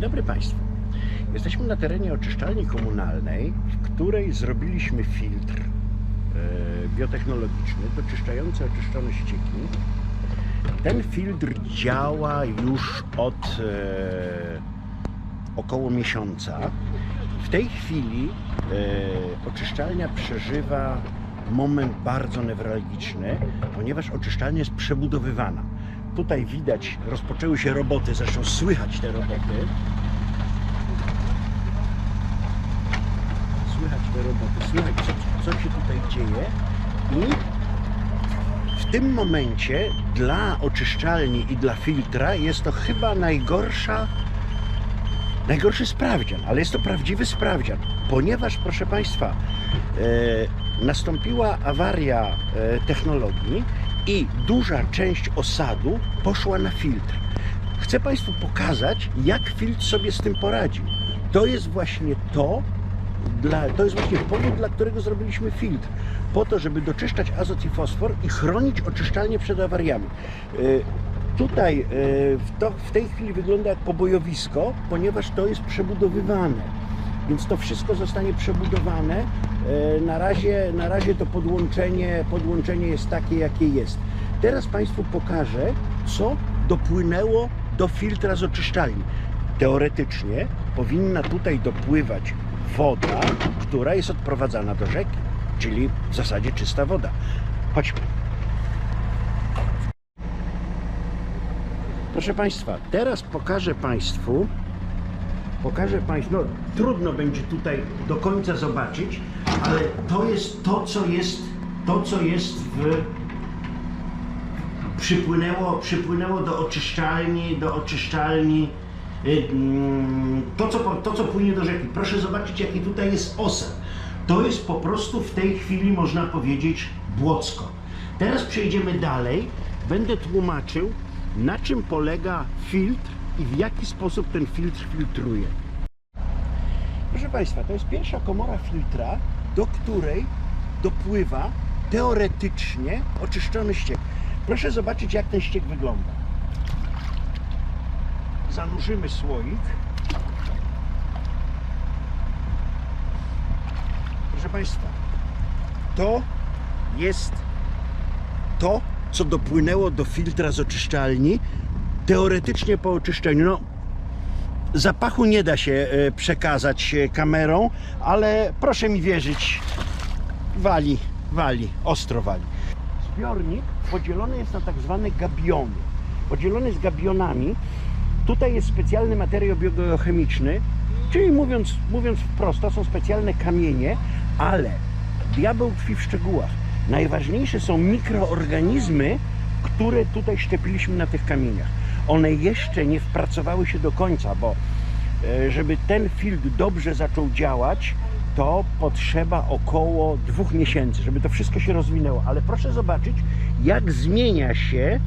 Dzień dobry Państwu. Jesteśmy na terenie oczyszczalni komunalnej, w której zrobiliśmy filtr e, biotechnologiczny doczyszczający oczyszczone ścieki. Ten filtr działa już od e, około miesiąca. W tej chwili e, oczyszczalnia przeżywa moment bardzo newralgiczny, ponieważ oczyszczalnia jest przebudowywana. Tutaj widać, rozpoczęły się roboty, zresztą słychać te roboty. Słychać te roboty, słychać co, co się tutaj dzieje i w tym momencie dla oczyszczalni i dla filtra jest to chyba najgorsza najgorszy sprawdzian, ale jest to prawdziwy sprawdzian, ponieważ proszę Państwa e, nastąpiła awaria e, technologii i duża część osadu poszła na filtr. Chcę Państwu pokazać, jak filtr sobie z tym poradził. To jest właśnie to, dla, to jest właśnie powód, dla którego zrobiliśmy filtr. Po to, żeby doczyszczać azot i fosfor i chronić oczyszczalnię przed awariami. Y, Tutaj w, to, w tej chwili wygląda jak pobojowisko, ponieważ to jest przebudowywane. Więc to wszystko zostanie przebudowane. Y, Na razie, na razie to podłączenie, podłączenie jest takie, jakie jest. Teraz Państwu pokażę, co dopłynęło do filtra z oczyszczalni. Teoretycznie powinna tutaj dopływać woda, która jest odprowadzana do rzeki, czyli w zasadzie czysta woda. Chodźmy. Proszę Państwa, teraz pokażę Państwu, pokażę Państwu, no trudno będzie tutaj do końca zobaczyć, ale to jest to, co jest, to, co jest w, przypłynęło, przypłynęło do oczyszczalni, do oczyszczalni, y, mm, to co, to co płynie do rzeki. Proszę zobaczyć, jaki tutaj jest osad. To jest po prostu w tej chwili, można powiedzieć, błocko. Teraz przejdziemy dalej. Będę tłumaczył, na czym polega filtr i w jaki sposób ten filtr filtruje. Proszę Państwa, to jest pierwsza komora filtra, do której dopływa teoretycznie oczyszczony ściek. Proszę zobaczyć, jak ten ściek wygląda. Zanurzymy słoik. Proszę Państwa, to jest to, co dopłynęło do filtra z oczyszczalni, teoretycznie po oczyszczeniu. No, zapachu nie da się e, przekazać e, kamerą, ale proszę mi wierzyć, wali, wali, ostro wali. Zbiornik podzielony jest na tak zwane gabiony. Podzielony jest gabionami. Tutaj jest specjalny materiał biogeochemiczny, czyli mówiąc, mówiąc wprost, to są specjalne kamienie, ale diabeł tkwi w szczegółach. Najważniejsze są mikroorganizmy, które tutaj szczepiliśmy na tych kamieniach. One jeszcze nie wpracowały się do końca, bo e, żeby ten filtr dobrze zaczął działać, to potrzeba około dwóch miesięcy, żeby to wszystko się rozwinęło. Ale proszę zobaczyć, jak zmienia się.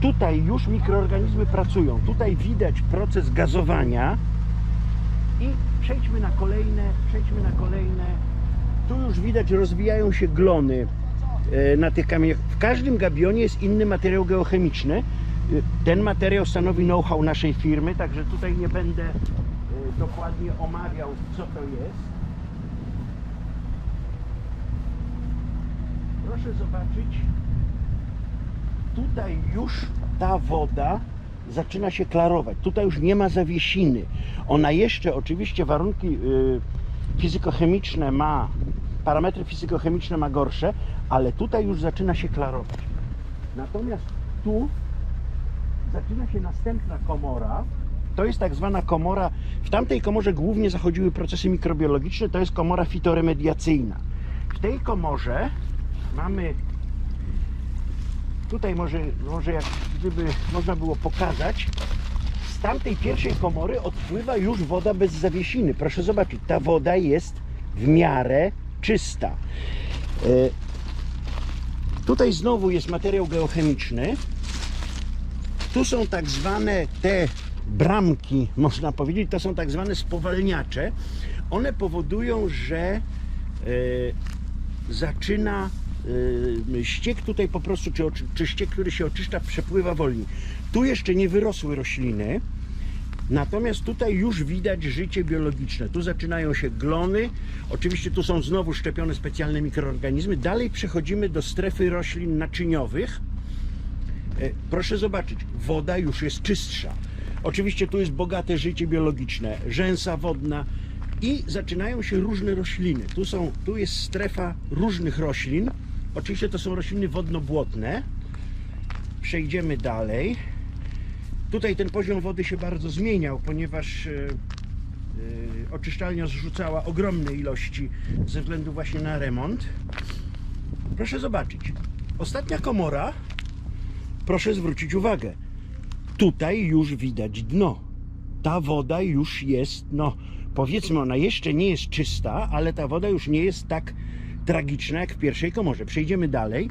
Tutaj już mikroorganizmy pracują. Tutaj widać proces gazowania. I przejdźmy na kolejne, przejdźmy na kolejne. Tu już widać, rozwijają się glony e, na tych kamieniach. W każdym gabionie jest inny materiał geochemiczny. Ten materiał stanowi know-how naszej firmy, także tutaj nie będę e, dokładnie omawiał, co to jest. Proszę zobaczyć, tutaj już ta woda zaczyna się klarować. Tutaj już nie ma zawiesiny. Ona jeszcze, oczywiście, warunki y, fizykochemiczne ma, parametry fizykochemiczne ma gorsze, ale tutaj już zaczyna się klarować. Natomiast tu zaczyna się następna komora. To jest tak zwana komora. W tamtej komorze głównie zachodziły procesy mikrobiologiczne. To jest komora fitoremediacyjna. W tej komorze mamy tutaj może, może jak gdyby można było pokazać, z tamtej pierwszej komory odpływa już woda bez zawiesiny. Proszę zobaczyć, ta woda jest w miarę czysta. E, Tutaj znowu jest materiał geochemiczny. Tu są tak zwane te bramki, można powiedzieć, to są tak zwane spowalniacze. One powodują, że e, zaczyna y, ściek tutaj po prostu, czy, czy ściek, który się oczyszcza, przepływa wolniej. Tu jeszcze nie wyrosły rośliny. Natomiast tutaj już widać życie biologiczne. Tu zaczynają się glony. Oczywiście tu są znowu szczepione specjalne mikroorganizmy. Dalej przechodzimy do strefy roślin naczyniowych. E, Proszę zobaczyć, woda już jest czystsza. Oczywiście tu jest bogate życie biologiczne, rzęsa wodna i zaczynają się różne rośliny. Tu, są, tu jest strefa różnych roślin. Oczywiście to są rośliny wodno-błotne. Przejdziemy dalej. Tutaj ten poziom wody się bardzo zmieniał, ponieważ e, e, oczyszczalnia zrzucała ogromne ilości ze względu właśnie na remont. Proszę zobaczyć. Ostatnia komora proszę zwrócić uwagę, tutaj już widać dno. Ta woda już jest, no powiedzmy, ona jeszcze nie jest czysta, ale ta woda już nie jest tak tragiczna jak w pierwszej komorze. Przejdziemy dalej.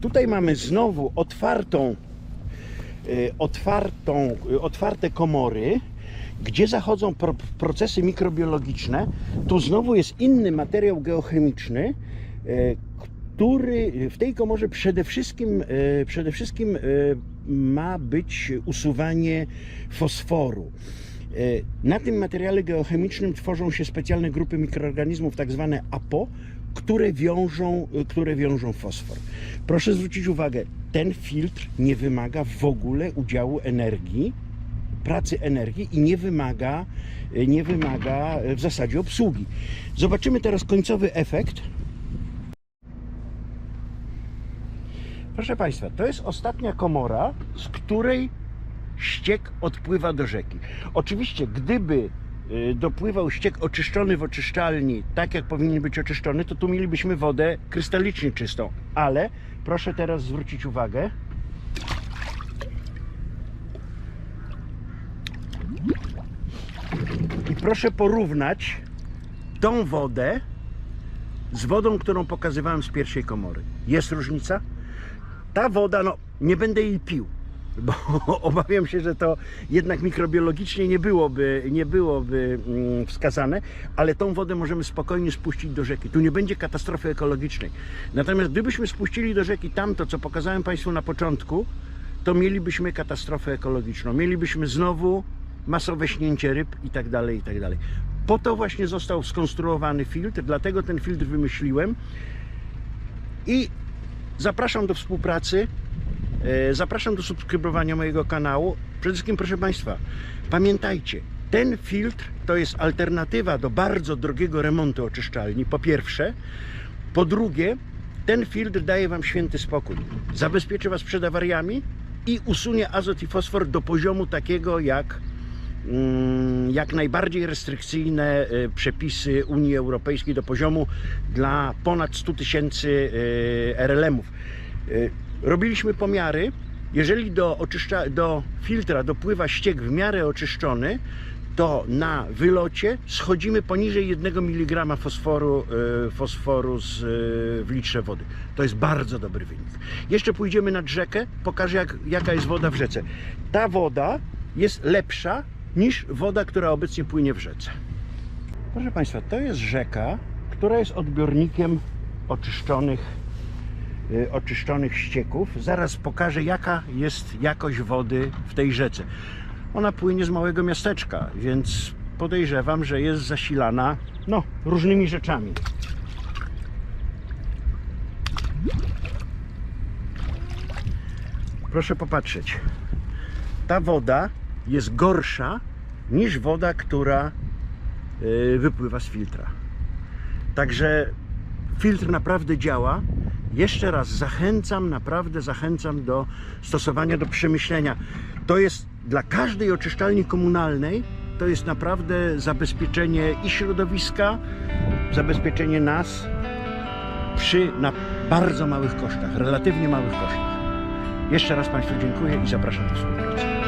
Tutaj mamy znowu otwartą, y, otwartą, y, otwarte komory, gdzie zachodzą pro, procesy mikrobiologiczne. Tu znowu jest inny materiał geochemiczny, y, który w tej komorze przede wszystkim, y, przede wszystkim y, ma być usuwanie fosforu. Na tym materiale geochemicznym tworzą się specjalne grupy mikroorganizmów, tak zwane APO, które wiążą, które wiążą fosfor. Proszę zwrócić uwagę, ten filtr nie wymaga w ogóle udziału energii, pracy energii i nie wymaga, y, nie wymaga y, w zasadzie obsługi. Zobaczymy teraz końcowy efekt. Proszę Państwa, to jest ostatnia komora, z której ściek odpływa do rzeki. Oczywiście, gdyby y, dopływał ściek oczyszczony w oczyszczalni, tak jak powinien być oczyszczony, to tu mielibyśmy wodę krystalicznie czystą. Ale proszę teraz zwrócić uwagę. Proszę porównać tą wodę z wodą, którą pokazywałem z pierwszej komory. Jest różnica? Ta woda, no nie będę jej pił, bo obawiam się, że to jednak mikrobiologicznie nie byłoby, nie byłoby mm, wskazane, ale tą wodę możemy spokojnie spuścić do rzeki. Tu nie będzie katastrofy ekologicznej. Natomiast gdybyśmy spuścili do rzeki tamto, co pokazałem Państwu na początku, to mielibyśmy katastrofę ekologiczną. Mielibyśmy znowu masowe śnięcie ryb i tak dalej, i tak. Po to właśnie został skonstruowany filtr, dlatego ten filtr wymyśliłem i zapraszam do współpracy, e, zapraszam do subskrybowania mojego kanału. Przede wszystkim, proszę Państwa, pamiętajcie, ten filtr to jest alternatywa do bardzo drogiego remontu oczyszczalni, po pierwsze. Po drugie, ten filtr daje Wam święty spokój. Zabezpieczy Was przed awariami i usunie azot i fosfor do poziomu takiego, jak jak najbardziej restrykcyjne y, przepisy Unii Europejskiej do poziomu dla ponad 100 tysięcy y, RLM-ów. Y, Robiliśmy pomiary. Jeżeli do, oczyszcza, do filtra dopływa ściek w miarę oczyszczony, to na wylocie schodzimy poniżej 1 mg fosforu, fosforu z, w litrze wody. To jest bardzo dobry wynik. Jeszcze pójdziemy nad rzekę, pokażę jak, jaka jest woda w rzece. Ta woda jest lepsza niż woda, która obecnie płynie w rzece. Proszę Państwa, to jest rzeka, która jest odbiornikiem oczyszczonych, y, oczyszczonych ścieków. Zaraz pokażę, jaka jest jakość wody w tej rzece. Ona płynie z małego miasteczka, więc podejrzewam, że jest zasilana no, różnymi rzeczami. Proszę popatrzeć. Ta woda jest gorsza niż woda, która y, wypływa z filtra. Także filtr naprawdę działa. Jeszcze raz zachęcam, naprawdę zachęcam do stosowania, do przemyślenia. To jest dla każdej oczyszczalni komunalnej, to jest naprawdę zabezpieczenie i środowiska, zabezpieczenie nas przy na bardzo małych kosztach, relatywnie małych kosztach. Jeszcze raz Państwu dziękuję i zapraszam do współpracy.